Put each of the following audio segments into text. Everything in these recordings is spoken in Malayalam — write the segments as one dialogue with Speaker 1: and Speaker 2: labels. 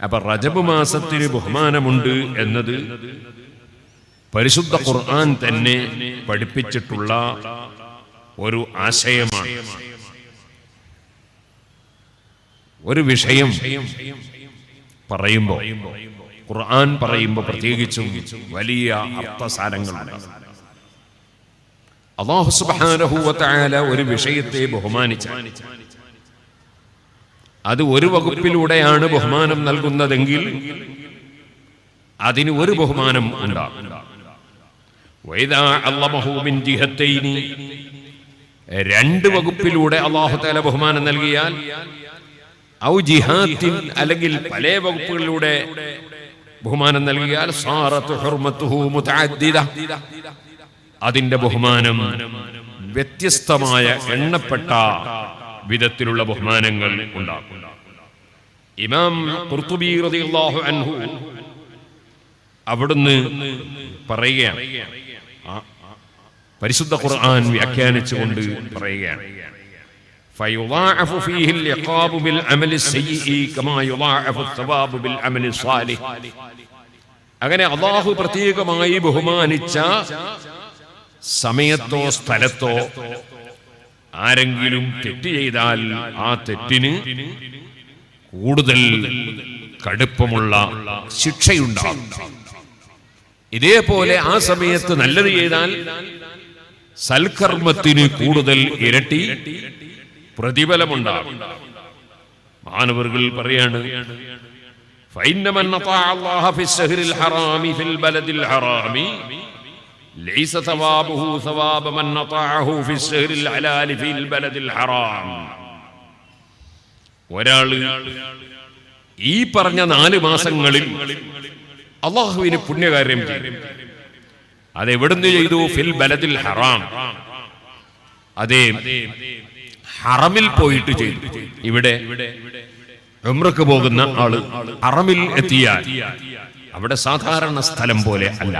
Speaker 1: അപ്പൊ റജബ് മാസത്തിന് ബഹുമാനമുണ്ട് എന്നത് പരിശുദ്ധ ഖുർആൻ തന്നെ പഠിപ്പിച്ചിട്ടുള്ള ഒരു ആശയമാണ്. ഒരു വിഷയം പറയുമ്പോൾ ഖുർആൻ പറയുമ്പോൾ പ്രത്യേകിച്ചും വലിയ അർത്ഥസാരങ്ങളാണ് അള്ളാഹു സുബ്ഹാനഹു വ ഒരു വിഷയത്തെ ബഹുമാനിച്ച അത് ഒരു വകുപ്പിലൂടെയാണ് ബഹുമാനം നൽകുന്നതെങ്കിൽ അതിന് ഒരു ബഹുമാനം ഉണ്ടാകും. രണ്ട് വകുപ്പിലൂടെ അള്ളാഹുത്താല ബഹുമാനം നൽകിയാൽ ഔ ജിഹാത്തിൻ അല്ലെങ്കിൽ പല വകുപ്പുകളിലൂടെ ബഹുമാനം നൽകിയാൽ അതിന്റെ ബഹുമാനം വ്യത്യസ്തമായ എണ്ണപ്പെട്ട വിധത്തിലുള്ള ബഹുമാനങ്ങൾ ഉണ്ടാകും ഇമാം ഖുർത്തുബി റളിയല്ലാഹു അൻഹു അവിടുന്ന് പറയുകയാണ് ആ, പരിശുദ്ധ ഖുർആൻ വ്യാഖ്യാനിച്ചുകൊണ്ട് പറയുകയാണ് فيضاعف فيه العقاب بالعمل السيء كما يضاعف الثواب بالعمل الصالح അങ്ങനെ അള്ളാഹു പ്രത്യേകമായി ബഹുമാനിച്ച സമയത്തോ സ്ഥലത്തോ ആരെങ്കിലും തെറ്റ് ചെയ്താൽ ആ തെറ്റിന് കൂടുതൽ കടുപ്പമുള്ള ശിക്ഷയുണ്ടാകും. ഇതേപോലെ ആ സമയത്ത് നല്ലത് ചെയ്താൽ സൽക്കർമ്മത്തിന് കൂടുതൽ ഇരട്ടി പ്രതിഫലമുണ്ടാകും. മാനവർകൾ പറയാണ് ഫൈനമന്നതാ അല്ലാഹു أطاع ഹറാമി ഫിൽ ബലദിൽ ഹറാമി ലൈസ സവാബുഹു സവാബ മൻ നതഅഹു ഫി സ്ഹറിൽ ഹലാലി ഫിൽ ബലദിൽ ഹറാം ഒരാൾ ഈ പറഞ്ഞ നാല് മാസങ്ങളിൽ അള്ളാഹുവിന് പുണ്യകാര്യം ചെയ്യും അതെവിടുന്ന് ചെയ്തു? ഫിൽ ബലദിൽ ഹറാം. അതേ ഹറമിൽ പോയിട്ട് ചെയ്തു. ഇവിടെ ഉമ്രക്ക് പോകുന്ന ആൾ ഹറമിൽ എത്തിയാൽ അവിടെ സാധാരണ സ്ഥലം പോലെ അല്ല.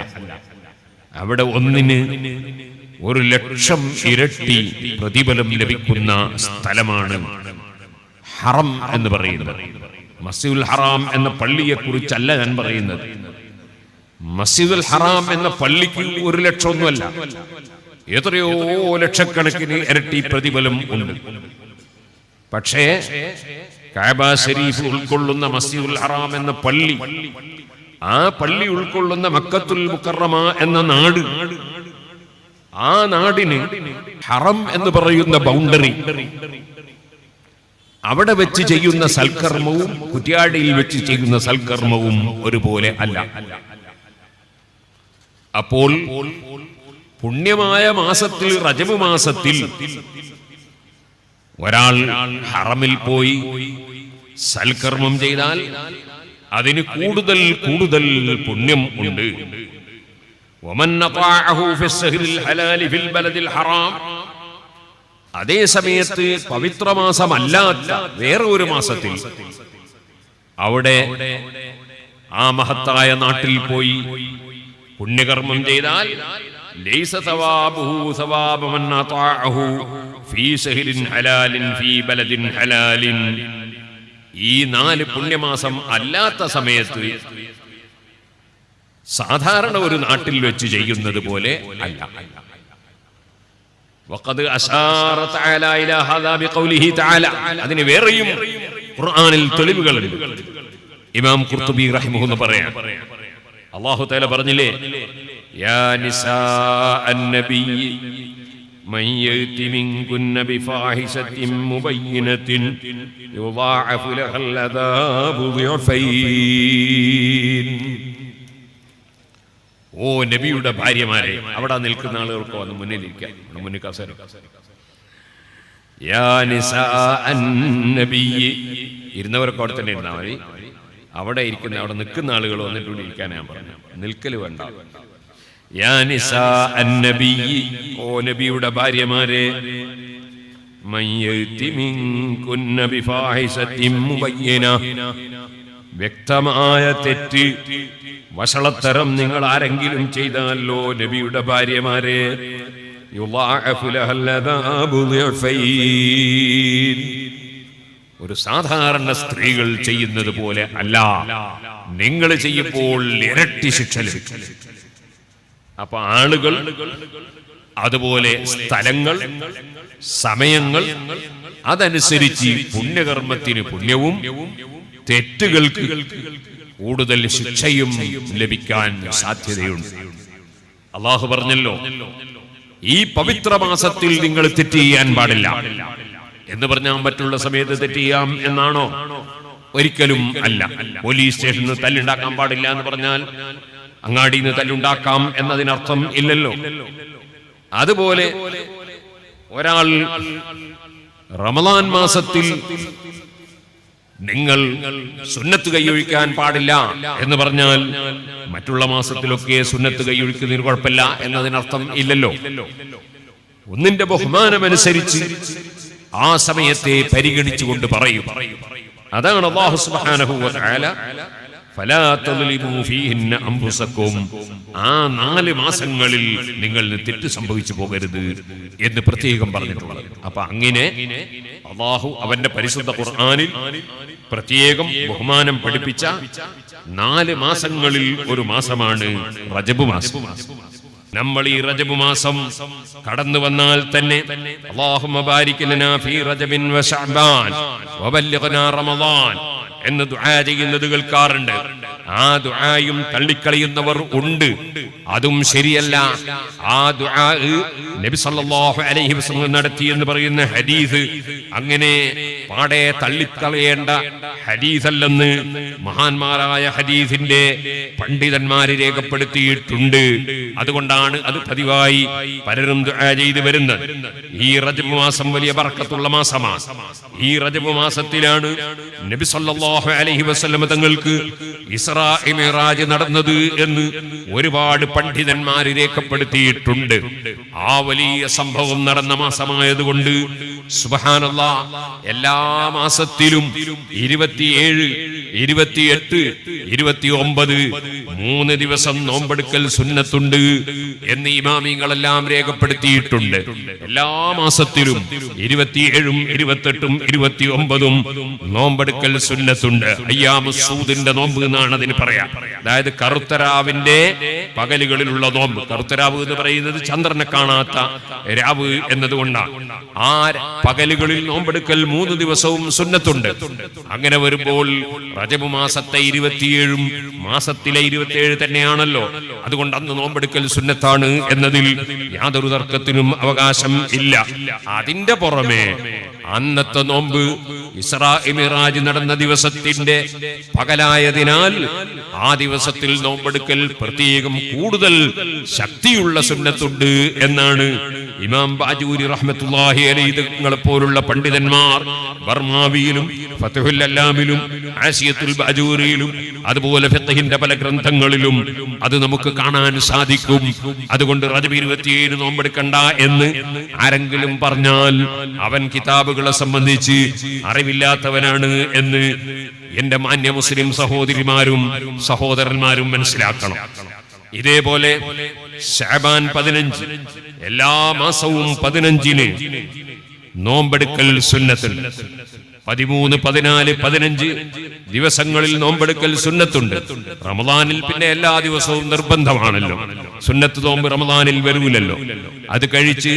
Speaker 1: അവിടെ ഒന്നിന് ഒരു ലക്ഷം ഇരട്ടി പ്രതിഫലം ലഭിക്കുന്ന സ്ഥലമാണ് ഹറം എന്ന് പറയുന്നത്. മസീദുൽ ഹറാം എന്ന പള്ളിയെ കുറിച്ചല്ല ഞാൻ പറയുന്നത്. മസീദുൽ ഹറാം എന്ന പള്ളിക്ക് ഒരു ലക്ഷം ലക്ഷമൊന്നുമല്ല. എത്രയോ ലക്ഷക്കണക്കിന് ഇരട്ടി പ്രതിഫലം ഉണ്ട്. പക്ഷേ കാബ ഷെരീഫ് ഉൾക്കൊള്ളുന്ന മസീദുൽ ഹറാം എന്ന പള്ളി ആ പള്ളി ഉൾക്കൊള്ളുന്ന മക്കത്തുൽ മുക്കറമ എന്ന നാട് ആ നാടിന് ഹറം എന്ന് പറയുന്ന ബൗണ്ടറി. അവിടെ വെച്ച് ചെയ്യുന്ന സൽക്കർമ്മവും കുറ്റ്യാടിയിൽ വെച്ച് ചെയ്യുന്ന സൽക്കർമ്മവും ഒരുപോലെ അല്ല. അപ്പോൾ പുണ്യമായ മാസത്തിൽ റജബ് മാസത്തിൽ ഒരാൾ ഹറമിൽ പോയി സൽക്കർമ്മം ചെയ്താൽ അതിന് കൂടുതൽ കൂടുതൽ പുണ്യം ഉണ്ട്. അതേ സമയത്ത് പവിത്ര മാസമല്ലാത്ത വേറെ ഒരു മാസത്തിൽ അവിടെ ആ മഹത്തായ നാട്ടിൽ പോയി പുണ്യകർമ്മം ചെയ്താൽ ഫീ ഹലാലിൻ ഫീ ബലദിൻ ഹലാലിൻ. ഈ നാല് പുണ്യമാസം അല്ലാത്ത സമയത്ത് സാധാരണ ഒരു നാട്ടിൽ വെച്ച് ചെയ്യുന്നത് പോലെ അല്ല. അതിന് വേറെയും ഖുർആനിൽ തെളിവുകളുണ്ട്. ഇമാം കുർത്തുബി റഹിമുഹ് എന്ന് പറയാം. അള്ളാഹു തേല പറഞ്ഞില്ലേ യാ നിസാ من يأت منكن بفاحشة مبينة يضاعف لها العذاب ضعفين ഓ നബിയുടെ ഭാര്യമാരെ അവിടെ നിൽക്കുന്ന ആളുകൾക്ക് വന്ന് മുന്നിലിരിക്കാം ഇവിടെ മുന്നിൽ കസേര യാ നിസാ അന്നബിയ്യ്. ഇരുന്നവരൊക്കെ അവിടെ തന്നെ ഇരുന്നാൽ മതി അവിടെ ഇരിക്കുന്ന അവിടെ നിൽക്കുന്ന ആളുകൾ വന്നിട്ട് ഇവിടെ ഇരിക്കാൻ ഞാൻ പറഞ്ഞു നിൽക്കല് വേണ്ട യാ നിസാ അന്നബിയ്യ്. ഓ നബിയുടെ ഭാര്യമാരെ. വ്യക്തമായ തെറ്റ് വഷളത്തരം നിങ്ങൾ ആരെങ്കിലും ചെയ്താലോ നബിയുടെ ഭാര്യമാരെ. ഒരു സാധാരണ സ്ത്രീകൾ ചെയ്യുന്നത് പോലെ അല്ല നിങ്ങൾ ചെയ്യുമ്പോൾ ഇരട്ടി ശിക്ഷ ലഭിക്കും അപ്പൊ ആളുകൾ അതുപോലെ സ്ഥലങ്ങൾ സമയങ്ങൾ അതനുസരിച്ച് പുണ്യകർമ്മത്തിന് പുണ്യവും തെറ്റുകൾക്ക് കൂടുതൽ ശിക്ഷയും ലഭിക്കാൻ സാധ്യതയുണ്ട്. അള്ളാഹു പറഞ്ഞല്ലോ ഈ പവിത്ര മാസത്തിൽ നിങ്ങൾ തെറ്റ് ചെയ്യാൻ പാടില്ല. എന്ന് പറഞ്ഞാൽ മറ്റുള്ള സമയത്ത് തെറ്റ് ചെയ്യാം എന്നാണോ? ഒരിക്കലും അല്ല. പോലീസ് സ്റ്റേഷനിൽ തല്ലുണ്ടാക്കാൻ പാടില്ല എന്ന് പറഞ്ഞാൽ അങ്ങാടിയിൽ നിന്ന് തല്ലുണ്ടാക്കാം എന്നതിനർത്ഥം ഇല്ലല്ലോ. അതുപോലെ ഒരാൾ റമദാൻ മാസത്തിൽ നിങ്ങൾ സുന്നത്ത് കൈയൊഴിക്കാൻ പാടില്ല എന്ന് പറഞ്ഞാൽ മറ്റുള്ള മാസത്തിലൊക്കെ സുന്നത്ത് കൈയൊഴിക്കുന്നതിന് കുഴപ്പമില്ല എന്നതിനർത്ഥം ഇല്ലല്ലോ. ഒന്നിന്റെ ബഹുമാനമനുസരിച്ച് ആ സമയത്തെ പരിഗണിച്ചുകൊണ്ട് പറയും. അതാണ് അള്ളാഹു സുബ്ഹാനഹു ആ നാല് മാസങ്ങളിൽ നിങ്ങൾ തെറ്റ് സംഭവിച്ചു പോകരുത് എന്ന് പ്രത്യേകം പറഞ്ഞിട്ടുള്ളത്. അപ്പൊ അങ്ങനെ അള്ളാഹു അവന്റെ പരിശുദ്ധ ഖുർആാനിൽ പ്രത്യേകം ബഹുമാനം പഠിപ്പിച്ച നാല് മാസങ്ങളിൽ ഒരു മാസമാണ് റജബ് മാസം. നമ്മൾ ഈ റജബ് മാസം കടന്നു വന്നാൽ തന്നെ അല്ലാഹുമ്മ എന്ന് ദുആ ചെയ്യുന്നത് കേൾക്കാറുണ്ട്. ആ ദുആയും തള്ളിക്കളയുന്നവർ ഉണ്ട്. അതും ശരിയല്ല. ആ ദുആ നബി സല്ലല്ലാഹു അലൈഹി വസല്ലം നടത്തി എന്ന് പറയുന്ന ഹദീസ് അങ്ങനെ പാടെ തള്ളിക്കളയേണ്ട ഹദീസല്ലെന്ന് മഹാന്മാരായ ഹദീസിന്റെ പണ്ഡിതന്മാര് രേഖപ്പെടുത്തിയിട്ടുണ്ട്. അതുകൊണ്ടാണ് അത് പതിവായി പലരും ചെയ്തു വരുന്നത്. ഈ റജബ് മാസം വലിയ ബർക്കത്തുള്ള മാസമാണ്. ഈ റജബ് മാസത്തിലാണ് നബി സല്ലല്ലാഹു അലൈഹി തങ്ങൾക്ക് ഇസ്രാ മിറാജ് നടന്നത് എന്ന് ഒരുപാട് പണ്ഡിതന്മാര് രേഖപ്പെടുത്തിയിട്ടുണ്ട്. ആ വലിയ സംഭവം നടന്ന മാസമായതുകൊണ്ട് സുബഹാനല്ലാ. എല്ലാ മാസത്തിലും ഇരുപത്തിയേഴ് ഇരുപത്തിയെട്ട് ഇരുപത്തി ഒമ്പത് മൂന്ന് ദിവസം നോമ്പെടുക്കൽ സുന്നത്തുണ്ട് എന്ന് ഇമാമിങ്ങളെല്ലാം രേഖപ്പെടുത്തിയിട്ടുണ്ട്. എല്ലാ മാസത്തിലും ഇരുപത്തിയേഴും ഇരുപത്തെട്ടും ഇരുപത്തി ഒമ്പതും നോമ്പെടുക്കൽ സുന്നത്തുണ്ട്. അയ്യാമസൂദിന്റെ നോമ്പ് എന്നാണ് അതിന് പറയാം. അതായത് കറുത്തരാവിന്റെ പകലുകളിലുള്ള നോമ്പ്. കറുത്തരാവ് എന്ന് പറയുന്നത് ചന്ദ്രനെ കാണാത്ത രാവ് എന്നതുകൊണ്ടാണ്. ആ പകലുകളിൽ നോമ്പെടുക്കൽ മൂന്ന് ദിവസവും സുന്നത്തുണ്ട്. അങ്ങനെ വരുമ്പോൾ റജബ് മാസത്തെ ഇരുപത്തിയേഴും മാസത്തിലെ ഇരുപത്തിയേഴ് തന്നെയാണല്ലോ. അതുകൊണ്ട് അന്ന് നോമ്പെടുക്കൽ സുന്നത്താണ് എന്നതിൽ യാതൊരു തർക്കത്തിനും അവകാശം ഇല്ല. അതിന്റെ പുറമെ അന്നത്തെ നോമ്പ് ഇസ്രാ മിറാജ് നടന്ന ദിവസത്തിന്റെ പകലായതിനാൽ ആ ദിവസത്തിൽ നോമ്പെടുക്കൽ പ്രത്യേകം കൂടുതൽ ശക്തിയുള്ള സുന്നത്തുണ്ട് എന്നാണ് ഇമാം ബാജൂരി റഹ്മത്തുള്ളാഹി അലൈഹി തങ്ങളെ പോലുള്ള പണ്ഡിതന്മാർ ബർമാവിയിലും ഫതഹുൽ അല്ലാമിലും ആസിയത്തുൽ ബാജൂരിയിലും അതുപോലെ ഫത്തഹിന്റെ പല ഗ്രന്ഥങ്ങളിലും അത് നമുക്ക് കാണാൻ സാധിക്കും. അതുകൊണ്ട് റജബ് ഇരുപത്തിയേഴ് നോമ്പെടുക്കണ്ട എന്ന് ആരെങ്കിലും പറഞ്ഞാൽ അവൻ കിതാബുകളെ സംബന്ധിച്ച് അറിവില്ലാത്തവനാണ് എന്ന് എന്റെ മാന്യ മുസ്ലിം സഹോദരിമാരും സഹോദരന്മാരും മനസ്സിലാക്കണം. ഇതേപോലെ ഷാബാൻ പതിനഞ്ച് എല്ലാ മാസവും പതിനഞ്ചിന് നോമ്പെടുക്കൽ സുന്നത്തിൽ പതിമൂന്ന് പതിനാല് പതിനഞ്ച് ദിവസങ്ങളിൽ നോമ്പെടുക്കൽ സുന്നത്തുണ്ട്. റമദാനിൽ പിന്നെ എല്ലാ ദിവസവും നിർബന്ധമാണല്ലോ. സുന്നത്ത് നോമ്പ് റമദാനിൽ വരൂലല്ലോ. അത് കഴിച്ച്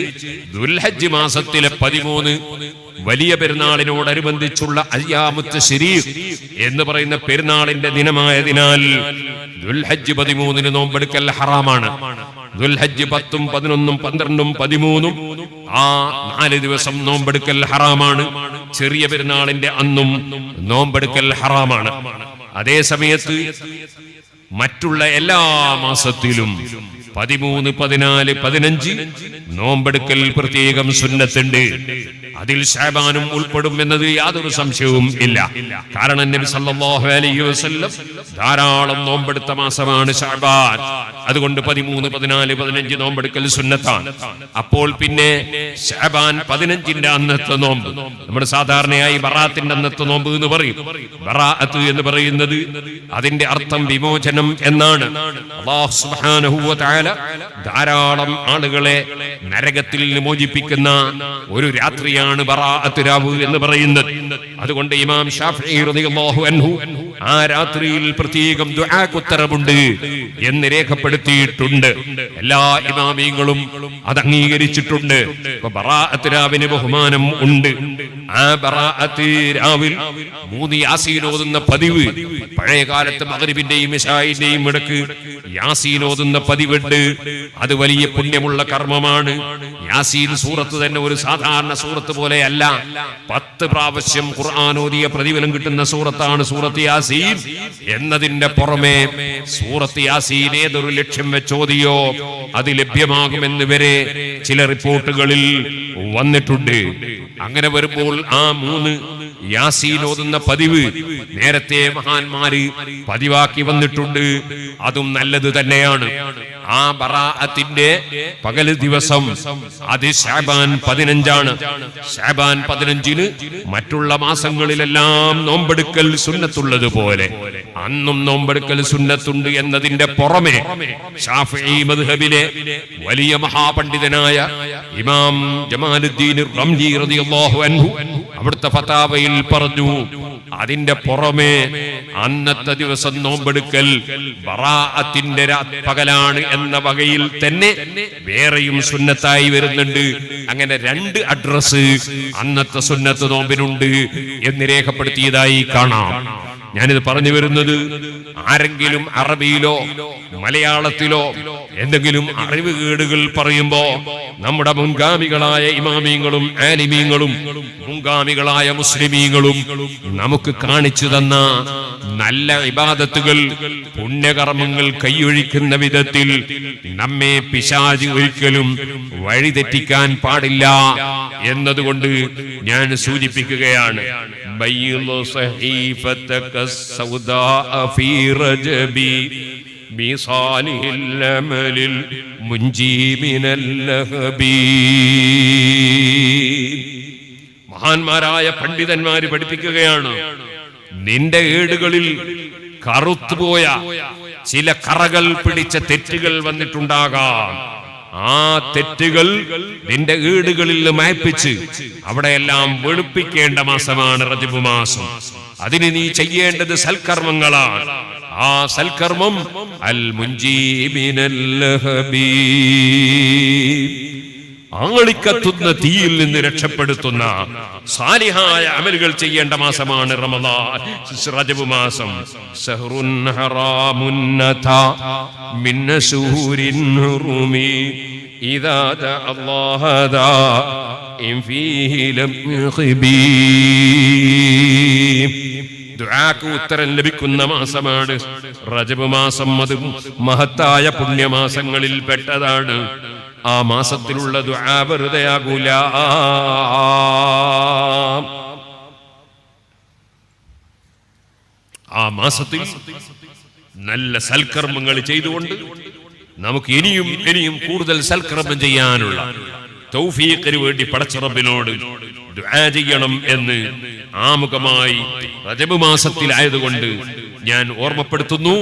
Speaker 1: ദുൽഹജ്ജ് മാസത്തിലെ പതിമൂന്ന് വലിയ പെരുന്നാളിനോടനുബന്ധിച്ചുള്ള അയ്യാമുത്ത് ശരീഫ് എന്ന് പറയുന്ന പെരുന്നാളിന്റെ ദിനമായതിനാൽ ദുൽഹജ്ജ് പതിമൂന്നിന് നോമ്പെടുക്കൽ ഹറാമാണ്. ദുൽഹജ്ജ് പത്തും പതിനൊന്നും പന്ത്രണ്ടും പതിമൂന്നും ആ നാല് ദിവസം നോമ്പെടുക്കൽ ഹറാമാണ്. ചെറിയ പെരുന്നാളിന്റെ അന്നും നോമ്പെടുക്കൽ ഹറാമാണ്. അതേ സമയത്ത് മറ്റുള്ള എല്ലാ മാസത്തിലും പതിമൂന്ന് പതിനാല് പതിനഞ്ച് നോമ്പെടുക്കൽ പ്രത്യേകം സുന്നത്തുണ്ട്. അതിൽ ഷാബാനും ഉൾപ്പെടും എന്നത് യാതൊരു സംശയവും ഇല്ല. കാരണം നബി സല്ലല്ലാഹു അലൈഹി വസല്ലം ധാരാളം നോമ്പെടുത്ത മാസമാണ് ഷാബാൻ. അതുകൊണ്ട് പതിമൂന്ന് പതിനാല് പതിനഞ്ച് നോമ്പെടുക്കൽ സുന്നത്താണ്. അപ്പോൾ പിന്നെ ഷാബാൻ പതിനഞ്ചിന്റെ അന്നത്തെ നോമ്പ്. നമ്മൾ സാധാരണയായി ബറാത്തിന്റെ അന്നത്തെ നോമ്പ് എന്ന് പറയും. ബറാഅത്ത് എന്ന് പറയുന്നത് അതിന്റെ അർത്ഥം വിമോചനം എന്നാണ്. ധാരാളം ആളുകളെ നരകത്തിൽ മോചിപ്പിക്കുന്ന ഒരു രാത്രിയാണ് ബറാഅത്ത് രാവ് എന്ന് പറയുന്നത്. അതുകൊണ്ട് ഇമാം റളിയല്ലാഹു അൻഹു ആ രാത്രിയിൽ പ്രത്യേകം ദുആക്ക് ഉത്തരവുണ്ട് എന്ന് രേഖപ്പെടുത്തിയിട്ടുണ്ട്. എല്ലാ ഇമാമിയങ്ങളും അത് അംഗീകരിച്ചിട്ടുണ്ട്. ബറാഅത്തിരാവിന് ബഹുമാനം ഉണ്ട്. ആ ബറാഅത്തിരാവിൽ മൂന്ന് യാസീൻ ഓതുന്ന പതിവ് പഴയ കാലത്ത് മഗ്രിബിന്റെയും ഇശായിന്റെയും ഇടയ്ക്ക് യാസീൻ ഓതുന്ന പതിവുണ്ട് അത് വലിയ പുണ്യമുള്ള കർമ്മമാണ്. യാസീൻ സൂറത്ത് തന്നെ ഒരു സാധാരണ സൂറത്ത് പോലെയല്ല. പത്ത് പ്രാവശ്യം ഖുർആൻ ഓതിയ പ്രതിഫലം കിട്ടുന്ന സൂറത്താണ് സൂറത്ത് യാസീൻ. എന്നതിന്റെ പുറമെ സൂറത്ത് യാസീൻ ഏതൊരു ലക്ഷ്യം വെച്ചോതിയോ അത് ലഭ്യമാകുമെന്ന് വരെ ചില റിപ്പോർട്ടുകളിൽ വന്നിട്ടുണ്ട്. അങ്ങനെ വരുമ്പോൾ ആ മൂന്ന് യാസീൻ ഓതുന്ന പതിവ്. നേരത്തെ മഹാന്മാര് പതിവാക്കി വന്നിട്ടുണ്ട്. അതും നല്ലത് തന്നെയാണ്. ആ ബറാഅത്തിന്റെ പകൽ ദിവസം അത് ഷാബാൻ പതിനഞ്ചാണ്. ഷാബാൻ പതിനഞ്ചിന് മറ്റുള്ള മാസങ്ങളിലെല്ലാം നോമ്പെടുക്കൽ സുന്നത്തുള്ളത് പോലെ അന്നും നോമ്പെടുക്കൽ സുന്നത്തുണ്ട് എന്നതിന്റെ പുറമെ ഷാഫി മദ്ഹബിലെ വലിയ മഹാപണ്ഡിതനായ ഇമാം ജമാലുദ്ദീൻ റളിയല്ലാഹു അൻഹു അവിടുത്തെ ഫതാവയിൽ പറഞ്ഞു അതിന്റെ പുറമേ അന്നത്തെ ദിവസം നോമ്പെടുക്കൽ ബറാഅത്തിന്റെ പകലാണ് എന്ന വകയിൽ തന്നെ വേറെയും സുന്നത്തായി വരുന്നുണ്ട്. അങ്ങനെ രണ്ട് അഡ്രസ് അന്നത്തെ സുന്നത്ത് നോമ്പിനുണ്ട് എന്ന് രേഖപ്പെടുത്തിയതായി കാണാം. ഞാനിത് പറഞ്ഞു വരുന്നത് ആരെങ്കിലും അറബിയിലോ മലയാളത്തിലോ എന്തെങ്കിലും അറിവ് കേടുകൾ പറയുമ്പോ നമ്മുടെ മുൻഗാമികളായ ഇമാമീങ്ങളും ആലിമീങ്ങളും മുൻഗാമികളായ മുസ്ലിമീങ്ങളും നമുക്ക് കാണിച്ചു തന്ന നല്ല ഇബാദത്തുകൾ പുണ്യകർമ്മങ്ങൾ കൈയൊഴിക്കുന്ന വിധത്തിൽ നമ്മെ പിശാജ് ഒരിക്കലും വഴിതെറ്റിക്കാൻ പാടില്ല എന്നതുകൊണ്ട് ഞാൻ സൂചിപ്പിക്കുകയാണ്. بيض صحيفتك السوداء في رجبي بصالح الأمل المنجي من اللهب മഹാന്മാരായ പണ്ഡിതന്മാര് പഠിപ്പിക്കുകയാണ് നിന്റെ ഏടുകളിൽ കറുത്തുപോയ ചില കറകൾ പിടിച്ച തെറ്റുകൾ വന്നിട്ടുണ്ടാകാം ആ തെറ്റുകൾ നിന്റെ വീടുകളിൽ മയപ്പിച്ച് അവിടെയെല്ലാം വെളുപ്പിക്കേണ്ട മാസമാണ് റജബ് മാസം. അതിന് നീ ചെയ്യേണ്ടത് സൽക്കർമ്മങ്ങളാണ്. ആ സൽക്കർമ്മം അൽ മുഞ്ചീബിനല്ലഹബീ ആളിക്കത്തുന്ന തീയിൽ നിന്ന് രക്ഷപ്പെടുത്തുന്ന സാലിഹായ അമലുകൾ ചെയ്യേണ്ട മാസമാണ് റമദാൻ. റജബ് മാസം. ഹറാമുന്നത മിന്ന ഇദാ ഇൻ ഫീഹി ലം ദുആക്ക് ഉത്തരം ലഭിക്കുന്ന മാസമാണ്. റജബ് മാസം അത് മഹത്തായ പുണ്യമാസങ്ങളിൽ പെട്ടതാണ്. ആ മാസത്തിലുള്ള ദുആ വെറുതെയാകൂല. ആ മാസത്തിൽ നല്ല സൽക്കർമ്മങ്ങൾ ചെയ്തുകൊണ്ട് നമുക്ക് ഇനിയും ഇനിയും കൂടുതൽ സൽക്കർമ്മം ചെയ്യാനുള്ള തൗഫീഖിന് വേണ്ടി പടച്ചറബിനോട് ദുആ ചെയ്യണം എന്ന് ആമുഖമായി റജബ് മാസത്തിലായതുകൊണ്ട് ഞാൻ ഓർമ്മപ്പെടുത്തുന്നു.